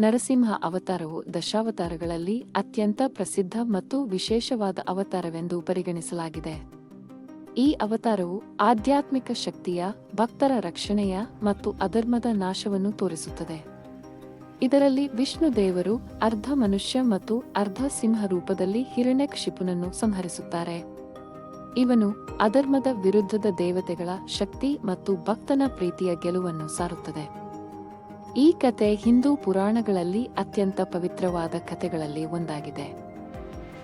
ನರಸಿಂಹ ಅವತಾರವು ದಶಾವತಾರಗಳಲ್ಲಿ ಅತ್ಯಂತ ಪ್ರಸಿದ್ಧ ಮತ್ತು ವಿಶೇಷವಾದ ಅವತಾರವೆಂದು ಪರಿಗಣಿಸಲಾಗಿದೆ. ಈ ಅವತಾರವು ಆಧ್ಯಾತ್ಮಿಕ ಶಕ್ತಿಯ, ಭಕ್ತರ ರಕ್ಷಣೆಯ ಮತ್ತು ಅಧರ್ಮದ ನಾಶವನ್ನು ತೋರಿಸುತ್ತದೆ. ಇದರಲ್ಲಿ ವಿಷ್ಣು ದೇವರು ಅರ್ಧ ಮನುಷ್ಯ ಮತ್ತು ಅರ್ಧ ಸಿಂಹ ರೂಪದಲ್ಲಿ ಹಿರಣ್ಯಕ್ಷಿಪುನನ್ನು ಸಂಹರಿಸುತ್ತಾರೆ. ಇವನು ಅಧರ್ಮದ ವಿರುದ್ಧದ ದೇವತೆಗಳ ಶಕ್ತಿ ಮತ್ತು ಭಕ್ತನ ಪ್ರೀತಿಯ ಗೆಲುವನ್ನು ಸಾರುತ್ತದೆ. ಈ ಕತೆ ಹಿಂದೂ ಪುರಾಣಗಳಲ್ಲಿ ಅತ್ಯಂತ ಪವಿತ್ರವಾದ ಕಥೆಗಳಲ್ಲಿ ಒಂದಾಗಿದೆ.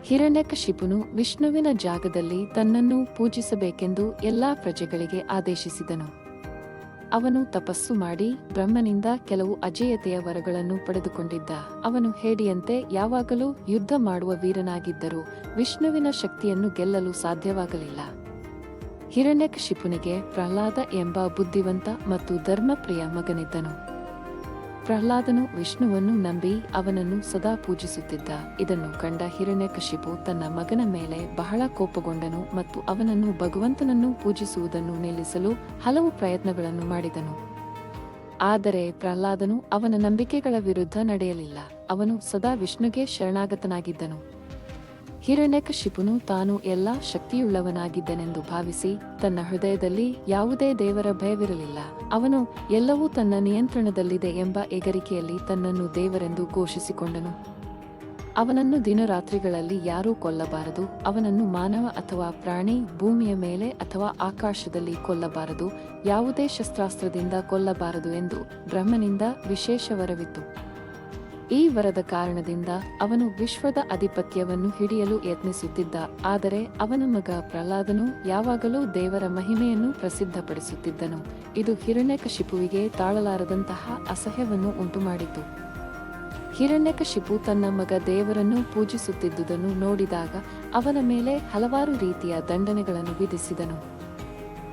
ಹಿರಣ್ಯಕಶಿಪುನು ವಿಷ್ಣುವಿನ ಜಾಗದಲ್ಲಿ ತನ್ನನ್ನು ಪೂಜಿಸಬೇಕೆಂದು ಎಲ್ಲಾ ಪ್ರಜೆಗಳಿಗೆ ಆದೇಶಿಸಿದನು. ಅವನು ತಪಸ್ಸು ಮಾಡಿ ಬ್ರಹ್ಮನಿಂದ ಕೆಲವು ಅಜೇಯತೆಯ ವರಗಳನ್ನು ಪಡೆದುಕೊಂಡಿದ್ದ. ಅವನು ಹೇಡಿಯಂತೆ ಯಾವಾಗಲೂ ಯುದ್ಧ ಮಾಡುವ ವೀರನಾಗಿದ್ದರೂ ವಿಷ್ಣುವಿನ ಶಕ್ತಿಯನ್ನು ಗೆಲ್ಲಲು ಸಾಧ್ಯವಾಗಲಿಲ್ಲ. ಹಿರಣ್ಯಕಶಿಪುನಿಗೆ ಪ್ರಹ್ಲಾದ ಎಂಬ ಬುದ್ಧಿವಂತ ಮತ್ತು ಧರ್ಮಪ್ರಿಯ ಮಗನಿದ್ದನು. ಪ್ರಹ್ಲಾದನು ವಿಷ್ಣುವನ್ನು ನಂಬಿ ಅವನನ್ನು ಸದಾ ಪೂಜಿಸುತ್ತಿದ್ದ. ಇದನ್ನು ಕಂಡ ಹಿರಣ್ಯಕಶಿಪು ತನ್ನ ಮಗನ ಮೇಲೆ ಬಹಳ ಕೋಪಗೊಂಡನು ಮತ್ತು ಅವನನ್ನು ಭಗವಂತನನ್ನು ಪೂಜಿಸುವುದನ್ನು ನಿಲ್ಲಿಸಲು ಹಲವು ಪ್ರಯತ್ನಗಳನ್ನು ಮಾಡಿದನು. ಆದರೆ ಪ್ರಹ್ಲಾದನು ಅವನ ನಂಬಿಕೆಗಳ ವಿರುದ್ಧ ನಡೆಯಲಿಲ್ಲ. ಅವನು ಸದಾ ವಿಷ್ಣುಗೆ ಶರಣಾಗತನಾಗಿದ್ದನು. ಹಿರಣ್ಯಕಶಿಪುನು ತಾನು ಎಲ್ಲಾ ಶಕ್ತಿಯುಳ್ಳವನಾಗಿದ್ದನೆಂದು ಭಾವಿಸಿ ತನ್ನ ಹೃದಯದಲ್ಲಿ ಯಾವುದೇ ದೇವರ ಭಯವಿರಲಿಲ್ಲ. ಅವನು ಎಲ್ಲವೂ ತನ್ನ ನಿಯಂತ್ರಣದಲ್ಲಿದೆ ಎಂಬ ಎಗರಿಕೆಯಲ್ಲಿ ತನ್ನನ್ನು ದೇವರೆಂದು ಘೋಷಿಸಿಕೊಂಡನು. ಅವನನ್ನು ದಿನರಾತ್ರಿಗಳಲ್ಲಿ ಯಾರೂ ಕೊಲ್ಲಬಾರದು, ಅವನನ್ನು ಮಾನವ ಅಥವಾ ಪ್ರಾಣಿ, ಭೂಮಿಯ ಮೇಲೆ ಅಥವಾ ಆಕಾಶದಲ್ಲಿ ಕೊಲ್ಲಬಾರದು, ಯಾವುದೇ ಶಸ್ತ್ರಾಸ್ತ್ರದಿಂದ ಕೊಲ್ಲಬಾರದು ಎಂದು ಬ್ರಹ್ಮನಿಂದ ವಿಶೇಷ ವರವಿತ್ತು. ಈ ವರದ ಕಾರಣದಿಂದ ಅವನು ವಿಶ್ವದ ಅಧಿಪತ್ಯವನ್ನು ಹಿಡಿಯಲು ಯತ್ನಿಸುತ್ತಿದ್ದ, ಆದರೆ ಅವನ ಮಗ ಪ್ರಹ್ಲಾದನು ಯಾವಾಗಲೂ ದೇವರ ಮಹಿಮೆಯನ್ನು ಪ್ರಸಿದ್ಧಪಡಿಸುತ್ತಿದ್ದನು. ಇದು ಹಿರಣ್ಯಕಶಿಪುವಿಗೆ ತಾಳಲಾರದಂತಹ ಅಸಹ್ಯವನ್ನು ಉಂಟುಮಾಡಿತು. ಹಿರಣ್ಯಕಶಿಪು ತನ್ನ ಮಗ ದೇವರನ್ನು ಪೂಜಿಸುತ್ತಿದ್ದುದನ್ನು ನೋಡಿದಾಗ ಅವನ ಮೇಲೆ ಹಲವಾರು ರೀತಿಯ ದಂಡನೆಗಳನ್ನು ವಿಧಿಸಿದನು.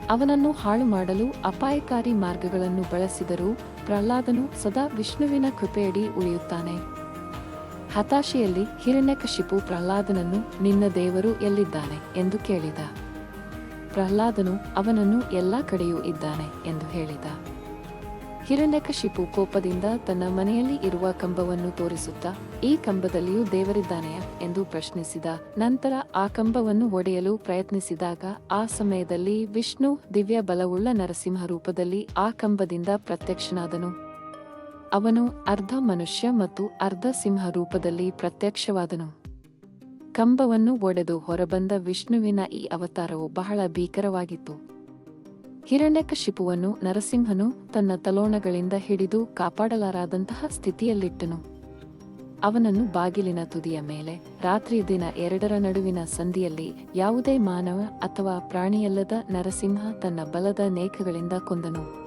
ಅವನನ್ನು ಹಾಳು ಮಾಡಲು ಅಪಾಯಕಾರಿ ಮಾರ್ಗಗಳನ್ನು ಬಳಸಿದರೂ ಪ್ರಹ್ಲಾದನು ಸದಾ ವಿಷ್ಣುವಿನ ಕೃಪೆಯಡಿ ಉಳಿಯುತ್ತಾನೆ. ಹತಾಶೆಯಲ್ಲಿ ಹಿರಣ್ಯಕಶಿಪು ಪ್ರಹ್ಲಾದನನ್ನು ನಿನ್ನ ದೇವರು ಎಲ್ಲಿದ್ದಾನೆ ಎಂದು ಕೇಳಿದ. ಪ್ರಹ್ಲಾದನು ಅವನನ್ನು ಎಲ್ಲಾ ಕಡೆಯೂ ಇದ್ದಾನೆ ಎಂದು ಹೇಳಿದ. ಹಿರಣ್ಯಕಶಿಪು ಕೋಪದಿಂದ ತನ್ನ ಮನೆಯಲ್ಲಿ ಇರುವ ಕಂಬವನ್ನು ತೋರಿಸುತ್ತಾ, ಈ ಕಂಬದಲ್ಲಿಯೂ ದೇವರಿದ್ದಾನೆಯ ಎಂದು ಪ್ರಶ್ನಿಸಿದ ನಂತರ ಆ ಕಂಬವನ್ನು ಒಡೆಯಲು ಪ್ರಯತ್ನಿಸಿದಾಗ, ಆ ಸಮಯದಲ್ಲಿ ವಿಷ್ಣು ದಿವ್ಯ ಬಲವುಳ್ಳ ನರಸಿಂಹ ರೂಪದಲ್ಲಿ ಆ ಕಂಬದಿಂದ ಪ್ರತ್ಯಕ್ಷನಾದನು. ಅವನು ಅರ್ಧ ಮನುಷ್ಯ ಮತ್ತು ಅರ್ಧ ಸಿಂಹ ರೂಪದಲ್ಲಿ ಪ್ರತ್ಯಕ್ಷವಾದನು. ಕಂಬವನ್ನು ಒಡೆದು ಹೊರಬಂದ ವಿಷ್ಣುವಿನ ಈ ಅವತಾರವು ಬಹಳ ಭೀಕರವಾಗಿತ್ತು. ಹಿರಣ್ಯಕಶಿಪುವನ್ನು ನರಸಿಂಹನು ತನ್ನ ತಲೋಣಗಳಿಂದ ಹಿಡಿದು ಕಾಪಾಡಲಾರದಂತಹ ಸ್ಥಿತಿಯಲ್ಲಿಟ್ಟನು. ಅವನನ್ನು ಬಾಗಿಲಿನ ತುದಿಯ ಮೇಲೆ, ರಾತ್ರಿ ದಿನ ಎರಡರ ನಡುವಿನ ಸಂಧಿಯಲ್ಲಿ ಯಾವುದೇ ಮಾನವ ಅಥವಾ ಪ್ರಾಣಿಯಲ್ಲದ ನರಸಿಂಹ ತನ್ನ ಬಲದ ನೇಕಗಳಿಂದ ಕೊಂದನು.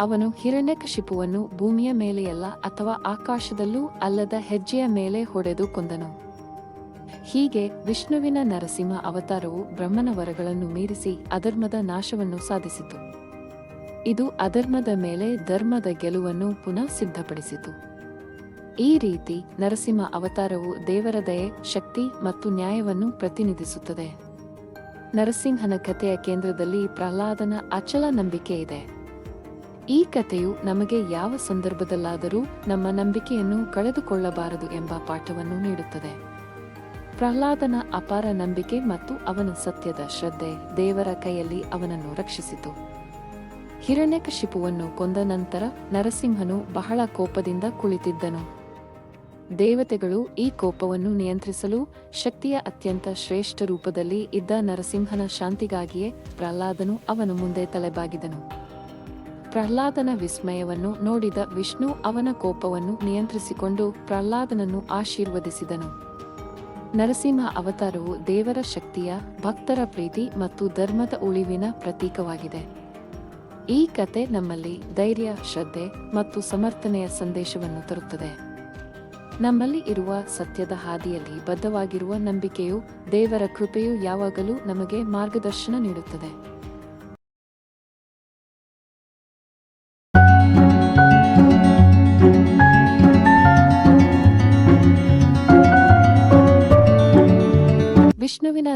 ಅವನು ಹಿರಣ್ಯಕಶಿಪುವನ್ನು ಭೂಮಿಯ ಮೇಲೆಯಲ್ಲ ಅಥವಾ ಆಕಾಶದಲ್ಲೂ ಅಲ್ಲದ ಹೆಜ್ಜೆಯ ಮೇಲೆ ಹೊಡೆದು ಕೊಂದನು. ಹೀಗೆ ವಿಷ್ಣುವಿನ ನರಸಿಂಹ ಅವತಾರವು ಬ್ರಹ್ಮನ ವರಗಳನ್ನು ಮೀರಿಸಿ ಅಧರ್ಮದ ನಾಶವನ್ನು ಸಾಧಿಸಿತು. ಇದು ಅಧರ್ಮದ ಮೇಲೆ ಧರ್ಮದ ಗೆಲುವನ್ನು ಪುನಃ ಸಿದ್ಧಪಡಿಸಿತು. ಈ ರೀತಿ ನರಸಿಂಹ ಅವತಾರವು ದೇವರ ದಯೆ, ಶಕ್ತಿ ಮತ್ತು ನ್ಯಾಯವನ್ನು ಪ್ರತಿನಿಧಿಸುತ್ತದೆ. ನರಸಿಂಹನ ಕಥೆಯ ಕೇಂದ್ರದಲ್ಲಿ ಪ್ರಹ್ಲಾದನ ಅಚಲ ನಂಬಿಕೆ ಇದೆ. ಈ ಕಥೆಯು ನಮಗೆ ಯಾವ ಸಂದರ್ಭದಲ್ಲಾದರೂ ನಮ್ಮ ನಂಬಿಕೆಯನ್ನು ಕಳೆದುಕೊಳ್ಳಬಾರದು ಎಂಬ ಪಾಠವನ್ನು ನೀಡುತ್ತದೆ. ಪ್ರಹ್ಲಾದನ ಅಪಾರ ನಂಬಿಕೆ ಮತ್ತು ಅವನ ಸತ್ಯದ ಶ್ರದ್ಧೆ ದೇವರ ಕೈಯಲ್ಲಿ ಅವನನ್ನು ರಕ್ಷಿಸಿತು. ಹಿರಣ್ಯಕಶಿಪುವನ್ನು ಕೊಂದ ನಂತರ ನರಸಿಂಹನು ಬಹಳ ಕೋಪದಿಂದ ಕುಳಿತಿದ್ದನು. ದೇವತೆಗಳು ಈ ಕೋಪವನ್ನು ನಿಯಂತ್ರಿಸಲು ಶಕ್ತಿಯ ಅತ್ಯಂತ ಶ್ರೇಷ್ಠ ರೂಪದಲ್ಲಿ ಇದ್ದ ನರಸಿಂಹನ ಶಾಂತಿಗಾಗಿಯೇ ಪ್ರಹ್ಲಾದನು ಅವನ ಮುಂದೆ ತಲೆಬಾಗಿದನು. ಪ್ರಹ್ಲಾದನ ವಿಸ್ಮಯವನ್ನು ನೋಡಿದ ವಿಷ್ಣು ಅವನ ಕೋಪವನ್ನು ನಿಯಂತ್ರಿಸಿಕೊಂಡು ಪ್ರಹ್ಲಾದನನ್ನು ಆಶೀರ್ವದಿಸಿದನು. ನರಸಿಂಹ ಅವತಾರವು ದೇವರ ಶಕ್ತಿಯ, ಭಕ್ತರ ಪ್ರೀತಿ ಮತ್ತು ಧರ್ಮದ ಉಳಿವಿನ ಪ್ರತೀಕವಾಗಿದೆ. ಈ ಕತೆ ನಮ್ಮಲ್ಲಿ ಧೈರ್ಯ, ಶ್ರದ್ಧೆ ಮತ್ತು ಸಮರ್ಥನೆಯ ಸಂದೇಶವನ್ನು ತರುತ್ತದೆ. ನಮ್ಮಲ್ಲಿ ಇರುವ ಸತ್ಯದ ಹಾದಿಯಲ್ಲಿ ಬದ್ಧವಾಗಿರುವ ನಂಬಿಕೆಯು ದೇವರ ಕೃಪೆಯು ಯಾವಾಗಲೂ ನಮಗೆ ಮಾರ್ಗದರ್ಶನ ನೀಡುತ್ತದೆ.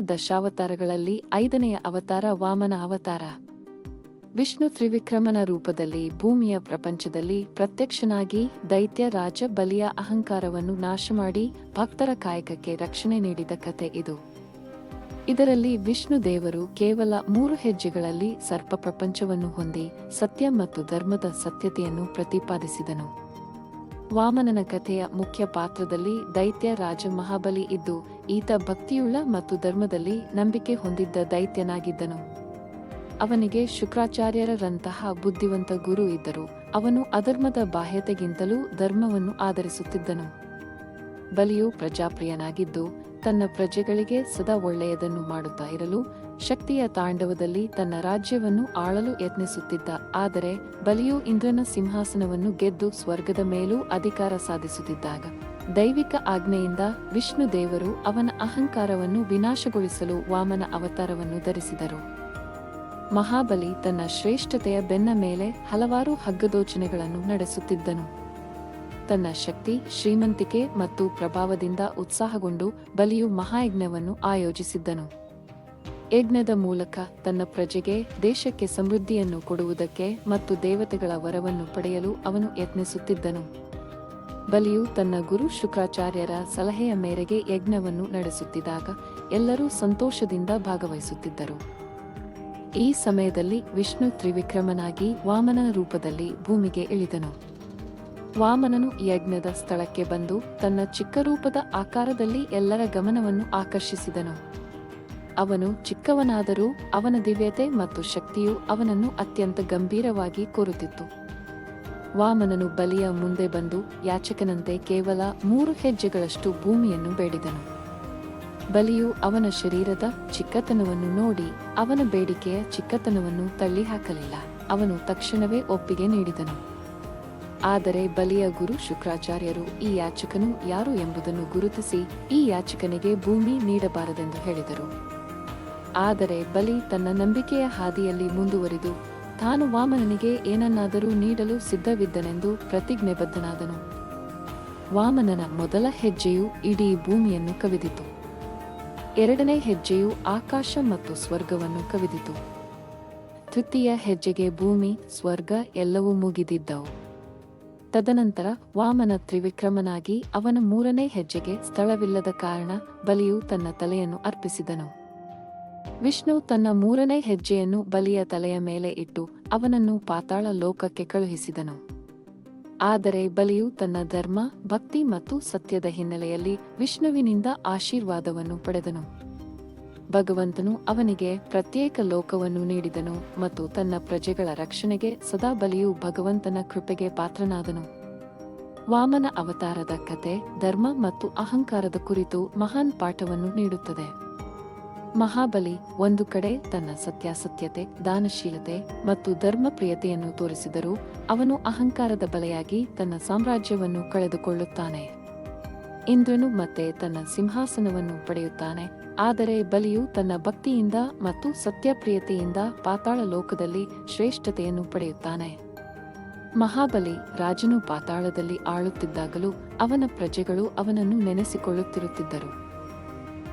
ದಶಾವತಾರಗಳಲ್ಲಿ ಐದನೆಯ ಅವತಾರ ವಾಮನ ಅವತಾರ. ವಿಷ್ಣು ತ್ರಿವಿಕ್ರಮನ ರೂಪದಲ್ಲಿ ಭೂಮಿಯ ಪ್ರಪಂಚದಲ್ಲಿ ಪ್ರತ್ಯಕ್ಷನಾಗಿ ದೈತ್ಯ ರಾಜ ಬಲಿಯ ಅಹಂಕಾರವನ್ನು ನಾಶ ಮಾಡಿ ಭಕ್ತರ ಕಾಯಕಕ್ಕೆ ರಕ್ಷಣೆ ನೀಡಿದ ಕಥೆ ಇದು. ಇದರಲ್ಲಿ ವಿಷ್ಣು ದೇವರು ಕೇವಲ ಮೂರು ಹೆಜ್ಜೆಗಳಲ್ಲಿ ಸರ್ಪ ಪ್ರಪಂಚವನ್ನು ಹೊಂದಿ ಸತ್ಯ ಮತ್ತು ಧರ್ಮದ ಸತ್ಯತೆಯನ್ನು ಪ್ರತಿಪಾದಿಸಿದನು. ವಾಮನನ ಕಥೆಯ ಮುಖ್ಯ ಪಾತ್ರದಲ್ಲಿ ದೈತ್ಯ ರಾಜ ಮಹಾಬಲಿ ಇದ್ದು, ಈತ ಭಕ್ತಿಯುಳ್ಳ ಮತ್ತು ಧರ್ಮದಲ್ಲಿ ನಂಬಿಕೆ ಹೊಂದಿದ್ದ ದೈತ್ಯನಾಗಿದ್ದನು. ಅವನಿಗೆ ಶುಕ್ರಾಚಾರ್ಯರಂತಹ ಬುದ್ಧಿವಂತ ಗುರು ಇದ್ದರು. ಅವನು ಅಧರ್ಮದ ಬಾಹ್ಯತೆಗಿಂತಲೂ ಧರ್ಮವನ್ನು ಆಧರಿಸುತ್ತಿದ್ದನು. ಬಲಿಯು ಪ್ರಜಾಪ್ರಿಯನಾಗಿದ್ದು ತನ್ನ ಪ್ರಜೆಗಳಿಗೆ ಸದಾ ಒಳ್ಳೆಯದನ್ನು ಮಾಡುತ್ತಾ ಇರಲು, ಶಕ್ತಿಯ ತಾಂಡವದಲ್ಲಿ ತನ್ನ ರಾಜ್ಯವನ್ನು ಆಳಲು ಯತ್ನಿಸುತ್ತಿದ್ದ. ಆದರೆ ಬಲಿಯು ಇಂದ್ರನ ಸಿಂಹಾಸನವನ್ನು ಗೆದ್ದು ಸ್ವರ್ಗದ ಮೇಲೂ ಅಧಿಕಾರ ಸಾಧಿಸುತ್ತಿದ್ದಾಗ, ದೈವಿಕ ಆಜ್ಞೆಯಿಂದ ವಿಷ್ಣು ದೇವರು ಅವನ ಅಹಂಕಾರವನ್ನು ವಿನಾಶಗೊಳಿಸಲು ವಾಮನ ಅವತಾರವನ್ನು ಧರಿಸಿದರು. ಮಹಾಬಲಿ ತನ್ನ ಶ್ರೇಷ್ಠತೆಯ ಬೆನ್ನ ಮೇಲೆ ಹಲವಾರು ಹಗ್ಗದೋಚನೆಗಳನ್ನು ನಡೆಸುತ್ತಿದ್ದನು. ತನ್ನ ಶಕ್ತಿ, ಶ್ರೀಮಂತಿಕೆ ಮತ್ತು ಪ್ರಭಾವದಿಂದ ಉತ್ಸಾಹಗೊಂಡು ಬಲಿಯು ಮಹಾಯಜ್ಞವನ್ನು ಆಯೋಜಿಸಿದ್ದನು. ಯಜ್ಞದ ಮೂಲಕ ತನ್ನ ಪ್ರಜೆಗೆ, ದೇಶಕ್ಕೆ ಸಮೃದ್ಧಿಯನ್ನು ಕೊಡುವುದಕ್ಕೆ ಮತ್ತು ದೇವತೆಗಳ ವರವನ್ನು ಪಡೆಯಲು ಅವನು ಯತ್ನಿಸುತ್ತಿದ್ದನು. ಬಲಿಯು ತನ್ನ ಗುರು ಶುಕ್ರಾಚಾರ್ಯರ ಸಲಹೆಯ ಮೇರೆಗೆ ಯಜ್ಞವನ್ನು ನಡೆಸುತ್ತಿದ್ದಾಗ ಎಲ್ಲರೂ ಸಂತೋಷದಿಂದ ಭಾಗವಹಿಸುತ್ತಿದ್ದರು. ಈ ಸಮಯದಲ್ಲಿ ವಿಷ್ಣು ತ್ರಿವಿಕ್ರಮನಾಗಿ ವಾಮನ ರೂಪದಲ್ಲಿ ಭೂಮಿಗೆ ಇಳಿದನು. ವಾಮನನು ಯಜ್ಞದ ಸ್ಥಳಕ್ಕೆ ಬಂದು ತನ್ನ ಚಿಕ್ಕ ರೂಪದ ಆಕಾರದಲ್ಲಿ ಎಲ್ಲರ ಗಮನವನ್ನು ಆಕರ್ಷಿಸಿದನು. ಅವನು ಚಿಕ್ಕವನಾದರೂ ಅವನ ದಿವ್ಯತೆ ಮತ್ತು ಶಕ್ತಿಯು ಅವನನ್ನು ಅತ್ಯಂತ ಗಂಭೀರವಾಗಿ ಕೋರುತ್ತಿತ್ತು. ವಾಮನನು ಬಲಿಯ ಮುಂದೆ ಬಂದು ಯಾಚಕನಂತೆ ಕೇವಲ ಮೂರು ಹೆಜ್ಜೆಗಳಷ್ಟು ಭೂಮಿಯನ್ನು ಬೇಡಿದನು. ಬಲಿಯು ಅವನ ಶರೀರದ ಚಿಕ್ಕತನವನ್ನು ನೋಡಿ ಅವನ ಬೇಡಿಕೆಯ ಚಿಕ್ಕತನವನ್ನು ತಳ್ಳಿಹಾಕಲಿಲ್ಲ. ಅವನು ತಕ್ಷಣವೇ ಒಪ್ಪಿಗೆ ನೀಡಿದನು. ಆದರೆ ಬಲಿಯ ಗುರು ಶುಕ್ರಾಚಾರ್ಯರು ಈ ಯಾಚಕನು ಯಾರು ಎಂಬುದನ್ನು ಗುರುತಿಸಿ ಈ ಯಾಚಕನಿಗೆ ಭೂಮಿ ನೀಡಬಾರದೆಂದು ಹೇಳಿದರು. ಆದರೆ ಬಲಿ ತನ್ನ ನಂಬಿಕೆಯ ಹಾದಿಯಲ್ಲಿ ಮುಂದುವರಿದು ತಾನು ವಾಮನನಿಗೆ ಏನನ್ನಾದರೂ ನೀಡಲು ಸಿದ್ಧವಿದ್ದನೆಂದು ಪ್ರತಿಜ್ಞೆಬದ್ಧನಾದನು. ವಾಮನನ ಮೊದಲ ಹೆಜ್ಜೆಯು ಇಡೀ ಭೂಮಿಯನ್ನು ಕವಿದಿತು. ಎರಡನೇ ಹೆಜ್ಜೆಯು ಆಕಾಶ ಮತ್ತು ಸ್ವರ್ಗವನ್ನು ಕವಿದಿತು. ತೃತೀಯ ಹೆಜ್ಜೆಗೆ ಭೂಮಿ, ಸ್ವರ್ಗ ಎಲ್ಲವೂ ಮುಗಿದಿದ್ದವು. ತದನಂತರ ವಾಮನ ತ್ರಿವಿಕ್ರಮನಾಗಿ ಅವನ ಮೂರನೇ ಹೆಜ್ಜೆಗೆ ಸ್ಥಳವಿಲ್ಲದ ಕಾರಣ ಬಲಿಯು ತನ್ನ ತಲೆಯನ್ನು ಅರ್ಪಿಸಿದನು. ವಿಷ್ಣು ತನ್ನ ಮೂರನೇ ಹೆಜ್ಜೆಯನ್ನು ಬಲಿಯ ತಲೆಯ ಮೇಲೆ ಇಟ್ಟು ಅವನನ್ನು ಪಾತಾಳ ಲೋಕಕ್ಕೆ ಕಳುಹಿಸಿದನು. ಆದರೆ ಬಲಿಯು ತನ್ನ ಧರ್ಮ, ಭಕ್ತಿ ಮತ್ತು ಸತ್ಯದ ಹಿನ್ನೆಲೆಯಲ್ಲಿ ವಿಷ್ಣುವಿನಿಂದ ಆಶೀರ್ವಾದವನ್ನು ಪಡೆದನು. ಭಗವಂತನು ಅವನಿಗೆ ಪ್ರತ್ಯೇಕ ಲೋಕವನ್ನು ನೀಡಿದನು ಮತ್ತು ತನ್ನ ಪ್ರಜೆಗಳ ರಕ್ಷಣೆಗೆ ಸದಾ ಬಲಿಯು ಭಗವಂತನ ಕೃಪೆಗೆ ಪಾತ್ರನಾದನು. ವಾಮನ ಅವತಾರದ ಕತೆ ಧರ್ಮ ಮತ್ತು ಅಹಂಕಾರದ ಕುರಿತು ಮಹಾನ್ ಪಾಠವನ್ನು ನೀಡುತ್ತದೆ. ಮಹಾಬಲಿ ಒಂದು ಕಡೆ ತನ್ನ ಸತ್ಯಾಸತ್ಯತೆ, ದಾನಶೀಲತೆ ಮತ್ತು ಧರ್ಮ ಪ್ರಿಯತೆಯನ್ನು ತೋರಿಸಿದರೂ ಅವನು ಅಹಂಕಾರದ ಬಲೆಯಾಗಿ ತನ್ನ ಸಾಮ್ರಾಜ್ಯವನ್ನು ಕಳೆದುಕೊಳ್ಳುತ್ತಾನೆ. ಇಂದ್ರನು ಮತ್ತೆ ತನ್ನ ಸಿಂಹಾಸನವನ್ನು ಪಡೆಯುತ್ತಾನೆ. ಆದರೆ ಬಲಿಯು ತನ್ನ ಭಕ್ತಿಯಿಂದ ಮತ್ತು ಸತ್ಯಪ್ರಿಯತೆಯಿಂದ ಪಾತಾಳ ಲೋಕದಲ್ಲಿ ಶ್ರೇಷ್ಠತೆಯನ್ನು ಪಡೆಯುತ್ತಾನೆ. ಮಹಾಬಲಿ ರಾಜನು ಪಾತಾಳದಲ್ಲಿ ಆಳುತ್ತಿದ್ದಾಗಲೂ ಅವನ ಪ್ರಜೆಗಳು ಅವನನ್ನು ನೆನೆಸಿಕೊಳ್ಳುತ್ತಿರುತ್ತಿದ್ದರು.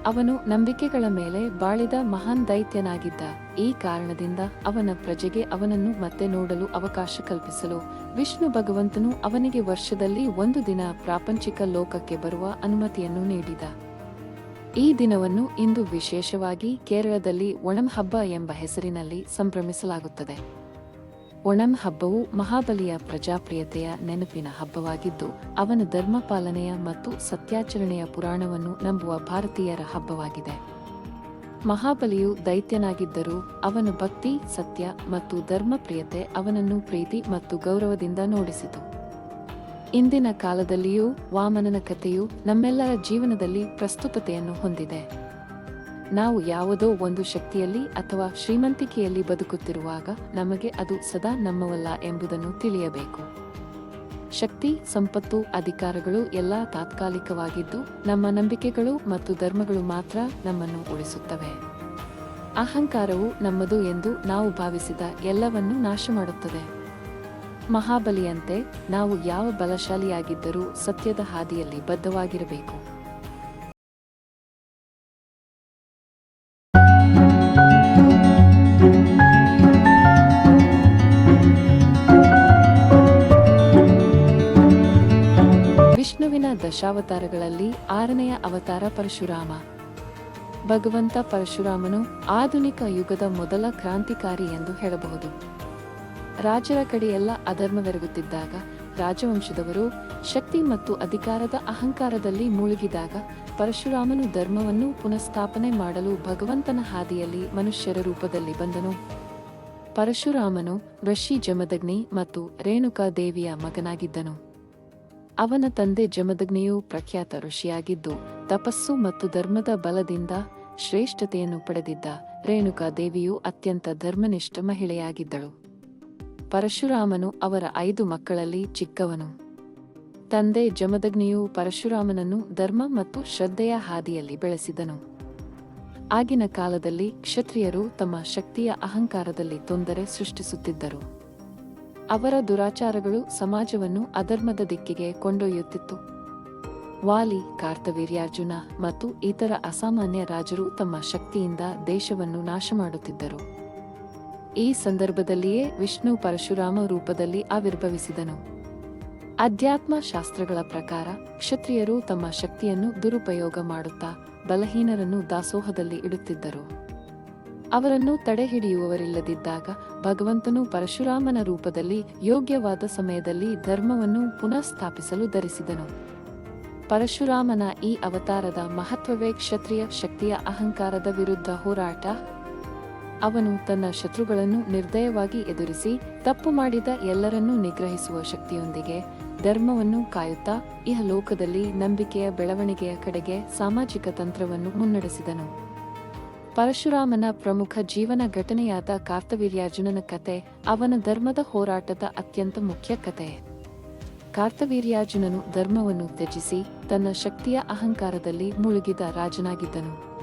ಅವನು ನಂಬಿಕೆಗಳ ಮೇಲೆ ಬಾಳಿದ ಮಹಾನ್ ದೈತ್ಯನಾಗಿದ್ದ ಈ ಕಾರಣದಿಂದ ಅವನ ಪ್ರಜೆಗೆ ಅವನನ್ನು ಮತ್ತೆ ನೋಡಲು ಅವಕಾಶ ಕಲ್ಪಿಸಲು ವಿಷ್ಣು ಭಗವಂತನು ಅವನಿಗೆ ವರ್ಷದಲ್ಲಿ ಒಂದು ದಿನ ಪ್ರಾಪಂಚಿಕ ಲೋಕಕ್ಕೆ ಬರುವ ಅನುಮತಿಯನ್ನು ನೀಡಿದ. ಈ ದಿನವನ್ನು ಇಂದು ವಿಶೇಷವಾಗಿ ಕೇರಳದಲ್ಲಿ ಒಣಂ ಹಬ್ಬ ಎಂಬ ಹೆಸರಿನಲ್ಲಿ ಸಂಭ್ರಮಿಸಲಾಗುತ್ತದೆ. ಒಣಂ ಹಬ್ಬವು ಮಹಾಬಲಿಯ ಪ್ರಜಾಪ್ರಿಯತೆಯ ನೆನಪಿನ ಹಬ್ಬವಾಗಿದ್ದು, ಅವನ ಧರ್ಮ ಪಾಲನೆಯ ಮತ್ತು ಸತ್ಯಾಚರಣೆಯ ಪುರಾಣವನ್ನು ನಂಬುವ ಭಾರತೀಯರ ಹಬ್ಬವಾಗಿದೆ. ಮಹಾಬಲಿಯು ದೈತ್ಯನಾಗಿದ್ದರೂ, ಅವನ ಭಕ್ತಿ, ಸತ್ಯ ಮತ್ತು ಧರ್ಮಪ್ರಿಯತೆ ಅವನನ್ನು ಪ್ರೀತಿ ಮತ್ತು ಗೌರವದಿಂದ ನೋಡಿಸಿತು. ಇಂದಿನ ಕಾಲದಲ್ಲಿಯೂ ವಾಮನನ ಕಥೆಯು ನಮ್ಮೆಲ್ಲರ ಜೀವನದಲ್ಲಿ ಪ್ರಸ್ತುತತೆಯನ್ನು ಹೊಂದಿದೆ. ನಾವು ಯಾವುದೋ ಒಂದು ಶಕ್ತಿಯಲ್ಲಿ ಅಥವಾ ಶ್ರೀಮಂತಿಕೆಯಲ್ಲಿ ಬದುಕುತ್ತಿರುವಾಗ ನಮಗೆ ಅದು ಸದಾ ನಮ್ಮವಲ್ಲ ಎಂಬುದನ್ನು ತಿಳಿಯಬೇಕು. ಶಕ್ತಿ, ಸಂಪತ್ತು, ಅಧಿಕಾರಗಳು ಎಲ್ಲ ತಾತ್ಕಾಲಿಕವಾಗಿದ್ದು ನಮ್ಮ ನಂಬಿಕೆಗಳು ಮತ್ತು ಧರ್ಮಗಳು ಮಾತ್ರ ನಮ್ಮನ್ನು ಉಳಿಸುತ್ತವೆ. ಅಹಂಕಾರವು ನಮ್ಮದು ಎಂದು ನಾವು ಭಾವಿಸಿದ ಎಲ್ಲವನ್ನೂ ನಾಶ ಮಾಡುತ್ತದೆ ಮಹಾಬಲಿಯಂತೆ ನಾವು ಯಾವ ಬಲಶಾಲಿಯಾಗಿದ್ದರೂ ಸತ್ಯದ ಹಾದಿಯಲ್ಲಿ ಬದ್ಧವಾಗಿರಬೇಕು. ವಿಷ್ಣುವಿನ ದಶಾವತಾರಗಳಲ್ಲಿ ಆರನೆಯ ಅವತಾರ ಪರಶುರಾಮ. ಭಗವಂತ ಪರಶುರಾಮನು ಆಧುನಿಕ ಯುಗದ ಮೊದಲ ಕ್ರಾಂತಿಕಾರಿ ಎಂದು ಹೇಳಬಹುದು. ರಾಜರ ಕಡೆಯೆಲ್ಲ ಅಧರ್ಮವೆರಗುತ್ತಿದ್ದಾಗ, ರಾಜವಂಶದವರು ಶಕ್ತಿ ಮತ್ತು ಅಧಿಕಾರದ ಅಹಂಕಾರದಲ್ಲಿ ಮುಳುಗಿದಾಗ ಪರಶುರಾಮನು ಧರ್ಮವನ್ನು ಪುನಃಸ್ಥಾಪನೆ ಮಾಡಲು ಭಗವಂತನ ಹಾದಿಯಲ್ಲಿ ಮನುಷ್ಯರ ರೂಪದಲ್ಲಿ ಬಂದನು. ಪರಶುರಾಮನು ಋಷಿ ಜಮದಗ್ನಿ ಮತ್ತು ರೇಣುಕಾ ದೇವಿಯ ಮಗನಾಗಿದ್ದನು. ಅವನ ತಂದೆ ಜಮದಗ್ನಿಯು ಪ್ರಖ್ಯಾತ ಋಷಿಯಾಗಿದ್ದು, ತಪಸ್ಸು ಮತ್ತು ಧರ್ಮದ ಬಲದಿಂದ ಶ್ರೇಷ್ಠತೆಯನ್ನು ಪಡೆದಿದ್ದ ರೇಣುಕಾ ದೇವಿಯು ಅತ್ಯಂತ ಧರ್ಮನಿಷ್ಠ ಮಹಿಳೆಯಾಗಿದ್ದಳು. ಪರಶುರಾಮನು ಅವರ ಐದು ಮಕ್ಕಳಲ್ಲಿ ಚಿಕ್ಕವನು. ತಂದೆ ಜಮದಗ್ನಿಯು ಪರಶುರಾಮನನ್ನು ಧರ್ಮ ಮತ್ತು ಶ್ರದ್ಧೆಯ ಹಾದಿಯಲ್ಲಿ ಬೆಳೆಸಿದನು. ಆಗಿನ ಕಾಲದಲ್ಲಿ ಕ್ಷತ್ರಿಯರು ತಮ್ಮ ಶಕ್ತಿಯ ಅಹಂಕಾರದಲ್ಲಿ ತೊಂದರೆ ಸೃಷ್ಟಿಸುತ್ತಿದ್ದರು. ಅವರ ದುರಾಚಾರಗಳು ಸಮಾಜವನ್ನು ಅಧರ್ಮದ ದಿಕ್ಕಿಗೆ ಕೊಂಡೊಯ್ಯುತ್ತಿತ್ತು. ವಾಲಿ, ಕಾರ್ತವೀರ್ಯಾರ್ಜುನ ಮತ್ತು ಇತರ ಅಸಾಮಾನ್ಯ ರಾಜರು ತಮ್ಮ ಶಕ್ತಿಯಿಂದ ದೇಶವನ್ನು ನಾಶ ಮಾಡುತ್ತಿದ್ದರು ಈ ಸಂದರ್ಭದಲ್ಲಿಯೇ ವಿಷ್ಣು ಪರಶುರಾಮ ರೂಪದಲ್ಲಿ ಆವಿರ್ಭವಿಸಿದನು. ಅಧ್ಯಾತ್ಮ ಶಾಸ್ತ್ರಗಳ ಪ್ರಕಾರ ಕ್ಷತ್ರಿಯರು ತಮ್ಮ ಶಕ್ತಿಯನ್ನು ದುರುಪಯೋಗ ಮಾಡುತ್ತಾ ಬಲಹೀನರನ್ನು ದಾಸೋಹದಲ್ಲಿ ಇಡುತ್ತಿದ್ದರು. ಅವರನ್ನು ತಡೆಹಿಡಿಯುವವರಿಲ್ಲದಿದ್ದಾಗ ಭಗವಂತನು ಪರಶುರಾಮನ ರೂಪದಲ್ಲಿ ಯೋಗ್ಯವಾದ ಸಮಯದಲ್ಲಿ ಧರ್ಮವನ್ನು ಪುನಃ ಸ್ಥಾಪಿಸಲು ಧರಿಸಿದನು. ಪರಶುರಾಮನ ಈ ಅವತಾರದ ಮಹತ್ವವೇ ಕ್ಷತ್ರಿಯ ಶಕ್ತಿಯ ಅಹಂಕಾರದ ವಿರುದ್ಧ ಹೋರಾಟ. ಅವನು ತನ್ನ ಶತ್ರುಗಳನ್ನು ನಿರ್ದಯವಾಗಿ ಎದುರಿಸಿ ತಪ್ಪು ಮಾಡಿದ ಎಲ್ಲರನ್ನೂ ನಿಗ್ರಹಿಸುವ ಶಕ್ತಿಯೊಂದಿಗೆ ಧರ್ಮವನ್ನು ಕಾಯುತ್ತಾ ಇಹ ಲೋಕದಲ್ಲಿ ನಂಬಿಕೆಯ ಬೆಳವಣಿಗೆಯ ಕಡೆಗೆ ಸಾಮಾಜಿಕ ತಂತ್ರವನ್ನು ಮುನ್ನಡೆಸಿದನು. ಪರಶುರಾಮನ ಪ್ರಮುಖ ಜೀವನ ಘಟನೆಯಾದ ಕಾರ್ತವೀರ್ಯಾರ್ಜುನನ ಕತೆ ಅವನ ಧರ್ಮದ ಹೋರಾಟದ ಅತ್ಯಂತ ಮುಖ್ಯ ಕತೆ. ಕಾರ್ತವೀರ್ಯಾರ್ಜುನನು ಧರ್ಮವನ್ನು ತ್ಯಜಿಸಿ ತನ್ನ ಶಕ್ತಿಯ ಅಹಂಕಾರದಲ್ಲಿ ಮುಳುಗಿದ ರಾಜನಾಗಿದ್ದನು.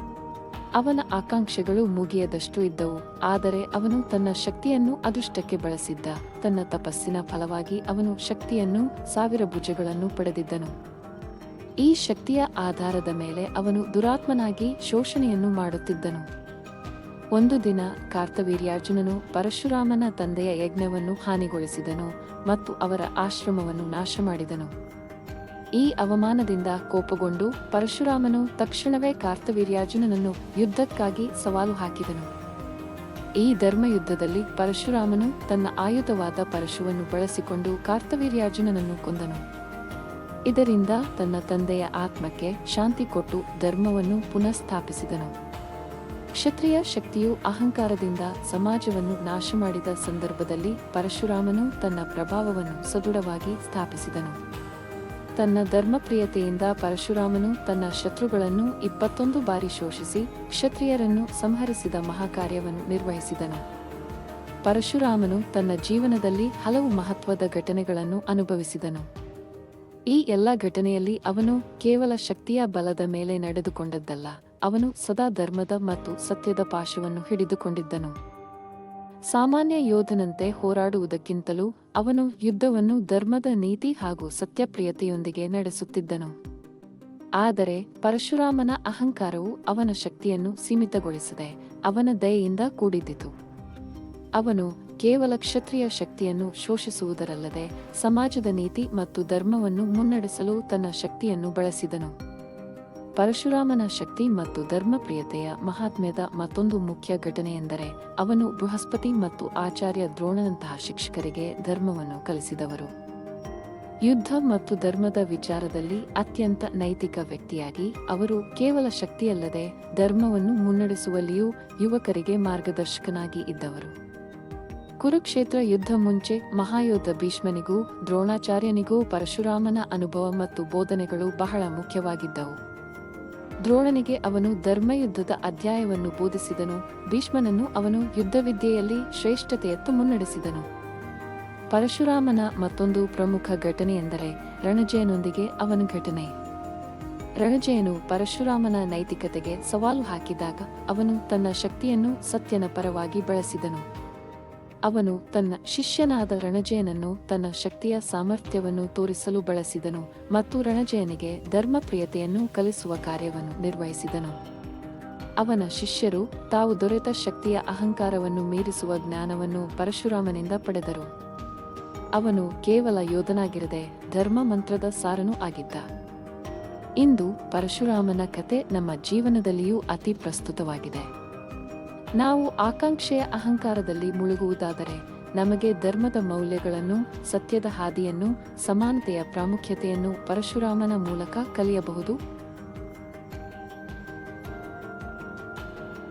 ಅವನ ಆಕಾಂಕ್ಷೆಗಳು ಮುಗಿಯದಷ್ಟು ಇದ್ದವು. ಆದರೆ ಅವನು ತನ್ನ ಶಕ್ತಿಯನ್ನು ಅದೃಷ್ಟಕ್ಕೆ ಬಳಸಿದ್ದ. ತನ್ನ ತಪಸ್ಸಿನ ಫಲವಾಗಿ ಅವನು ಶಕ್ತಿಯನ್ನು ಸಾವಿರ ಭುಜಗಳನ್ನು ಪಡೆದಿದ್ದನು. ಈ ಶಕ್ತಿಯ ಆಧಾರದ ಮೇಲೆ ಅವನು ದುರಾತ್ಮನಾಗಿ ಶೋಷಣೆಯನ್ನು ಮಾಡುತ್ತಿದ್ದನು. ಒಂದು ದಿನ ಕಾರ್ತವೀರ್ಯಾರ್ಜುನನು ಪರಶುರಾಮನ ತಂದೆಯ ಯಜ್ಞವನ್ನು ಹಾನಿಗೊಳಿಸಿದನು ಮತ್ತು ಅವರ ಆಶ್ರಮವನ್ನು ನಾಶ ಮಾಡಿದನು ಈ ಅವಮಾನದಿಂದ ಕೋಪಗೊಂಡು ಪರಶುರಾಮನು ತಕ್ಷಣವೇ ಕಾರ್ತವೀರ್ಯಾರ್ಜುನನನ್ನು ಯುದ್ಧಕ್ಕಾಗಿ ಸವಾಲು ಹಾಕಿದನು. ಈ ಧರ್ಮಯುದ್ಧದಲ್ಲಿ ಪರಶುರಾಮನು ತನ್ನ ಆಯುಧವಾದ ಪರಶುವನ್ನು ಬಳಸಿಕೊಂಡು ಕಾರ್ತವೀರ್ಯಾರ್ಜುನನನ್ನು ಕೊಂದನು. ಇದರಿಂದ ತನ್ನ ತಂದೆಯ ಆತ್ಮಕ್ಕೆ ಶಾಂತಿ ಕೊಟ್ಟು ಧರ್ಮವನ್ನು ಪುನಃಸ್ಥಾಪಿಸಿದನು. ಕ್ಷತ್ರಿಯ ಶಕ್ತಿಯು ಅಹಂಕಾರದಿಂದ ಸಮಾಜವನ್ನು ನಾಶ ಮಾಡಿದ ಸಂದರ್ಭದಲ್ಲಿ ಪರಶುರಾಮನು ತನ್ನ ಪ್ರಭಾವವನ್ನು ಸದೃಢವಾಗಿ ಸ್ಥಾಪಿಸಿದನು. ತನ್ನ ಧರ್ಮಪ್ರಿಯತೆಯಿಂದ ಪರಶುರಾಮನು ತನ್ನ ಶತ್ರುಗಳನ್ನು ಇಪ್ಪತ್ತೊಂದು ಬಾರಿ ಶೋಷಿಸಿ ಕ್ಷತ್ರಿಯರನ್ನು ಸಂಹರಿಸಿದ ಮಹಾಕಾರ್ಯವನ್ನು ನಿರ್ವಹಿಸಿದನು. ಪರಶುರಾಮನು ತನ್ನ ಜೀವನದಲ್ಲಿ ಹಲವು ಮಹತ್ವದ ಘಟನೆಗಳನ್ನು ಅನುಭವಿಸಿದನು. ಈ ಎಲ್ಲ ಘಟನೆಯಲ್ಲಿ ಅವನು ಕೇವಲ ಶಕ್ತಿಯ ಬಲದ ಮೇಲೆ ನಡೆದುಕೊಂಡದ್ದಲ್ಲ, ಅವನು ಸದಾ ಧರ್ಮದ ಮತ್ತು ಸತ್ಯದ ಪಾಶವನ್ನು ಹಿಡಿದುಕೊಂಡಿದ್ದನು. ಸಾಮಾನ್ಯ ಯೋಧನಂತೆ ಹೋರಾಡುವುದಕ್ಕಿಂತಲೂ ಅವನು ಯುದ್ಧವನ್ನು ಧರ್ಮದ ನೀತಿ ಹಾಗೂ ಸತ್ಯಪ್ರಿಯತೆಯೊಂದಿಗೆ ನಡೆಸುತ್ತಿದ್ದನು. ಆದರೆ ಪರಶುರಾಮನ ಅಹಂಕಾರವು ಅವನ ಶಕ್ತಿಯನ್ನು ಸೀಮಿತಗೊಳಿಸದೆ ಅವನ ದಯೆಯಿಂದ ಕೂಡಿದ್ದಿತು. ಅವನು ಕೇವಲ ಕ್ಷತ್ರಿಯ ಶಕ್ತಿಯನ್ನು ಶೋಷಿಸುವುದರಲ್ಲದೆ ಸಮಾಜದ ನೀತಿ ಮತ್ತು ಧರ್ಮವನ್ನು ಮುನ್ನಡೆಸಲು ತನ್ನ ಶಕ್ತಿಯನ್ನು ಬಳಸಿದನು. ಪರಶುರಾಮನ ಶಕ್ತಿ ಮತ್ತು ಧರ್ಮಪ್ರಿಯತೆಯ ಮಹಾತ್ಮ್ಯದ ಮತ್ತೊಂದು ಮುಖ್ಯ ಘಟನೆ ಎಂದರೆ ಅವನು ಬೃಹಸ್ಪತಿ ಮತ್ತು ಆಚಾರ್ಯ ದ್ರೋಣನಂತಹ ಶಿಕ್ಷಕರಿಗೆ ಧರ್ಮವನ್ನು ಕಲಿಸಿದವರು. ಯುದ್ಧ ಮತ್ತು ಧರ್ಮದ ವಿಚಾರದಲ್ಲಿ ಅತ್ಯಂತ ನೈತಿಕ ವ್ಯಕ್ತಿಯಾಗಿ, ಅವರು ಕೇವಲ ಶಕ್ತಿಯಲ್ಲದೆ ಧರ್ಮವನ್ನು ಮುನ್ನಡೆಸುವಲ್ಲಿಯೂ ಯುವಕರಿಗೆ ಮಾರ್ಗದರ್ಶಕನಾಗಿ ಇದ್ದವರು. ಕುರುಕ್ಷೇತ್ರ ಯುದ್ಧ ಮುಂಚೆ ಮಹಾಯೋಧ ಭೀಷ್ಮನಿಗೂ ದ್ರೋಣಾಚಾರ್ಯನಿಗೂ ಪರಶುರಾಮನ ಅನುಭವ ಮತ್ತು ಬೋಧನೆಗಳು ಬಹಳ ಮುಖ್ಯವಾಗಿದ್ದವು. ದ್ರೋಣನಿಗೆ ಅವನು ಧರ್ಮಯುದ್ಧದ ಅಧ್ಯಾಯವನ್ನು ಬೋಧಿಸಿದನು. ಭೀಷ್ಮನನ್ನು ಅವನು ಯುದ್ಧವಿದ್ಯೆಯಲ್ಲಿ ಶ್ರೇಷ್ಠತೆಯತ್ತ ಮುನ್ನಡೆಸಿದನು. ಪರಶುರಾಮನ ಮತ್ತೊಂದು ಪ್ರಮುಖ ಘಟನೆಯೆಂದರೆ ರಣಜಯನೊಂದಿಗೆ ಅವನ ಘಟನೆ. ರಣಜಯನು ಪರಶುರಾಮನ ನೈತಿಕತೆಗೆ ಸವಾಲು ಹಾಕಿದಾಗ ಅವನು ತನ್ನ ಶಕ್ತಿಯನ್ನು ಸತ್ಯನ ಪರವಾಗಿ ಬಳಸಿದನು. ಅವನು ತನ್ನ ಶಿಷ್ಯನಾದ ರಣಜಯನನ್ನು ತನ್ನ ಶಕ್ತಿಯ ಸಾಮರ್ಥ್ಯವನ್ನು ತೋರಿಸಲು ಬಳಸಿದನು ಮತ್ತು ರಣಜಯನಿಗೆ ಧರ್ಮಪ್ರಿಯತೆಯನ್ನು ಕಲಿಸುವ ಕಾರ್ಯವನ್ನು ನಿರ್ವಹಿಸಿದನು. ಅವನ ಶಿಷ್ಯರು ತಾವು ದೊರೆತ ಶಕ್ತಿಯ ಅಹಂಕಾರವನ್ನು ಮೀರಿಸುವ ಜ್ಞಾನವನ್ನು ಪರಶುರಾಮನಿಂದ ಪಡೆದರು. ಅವನು ಕೇವಲ ಯೋಧನಾಗಿರದೆ ಧರ್ಮ ಮಂತ್ರದ ಸಾರನೂ ಆಗಿದ್ದ. ಇಂದು ಪರಶುರಾಮನ ಕತೆ ನಮ್ಮ ಜೀವನದಲ್ಲಿಯೂ ಅತಿ ಪ್ರಸ್ತುತವಾಗಿದೆ. ನಾವು ಆಕಾಂಕ್ಷೆಯ ಅಹಂಕಾರದಲ್ಲಿ ಮುಳುಗುವುದಾದರೆ ನಮಗೆ ಧರ್ಮದ ಮೌಲ್ಯಗಳನ್ನು ಸತ್ಯದ ಹಾದಿಯನ್ನು ಸಮಾನತೆಯ ಪ್ರಾಮುಖ್ಯತೆಯನ್ನು ಪರಶುರಾಮನ ಮೂಲಕ ಕಲಿಯಬಹುದು.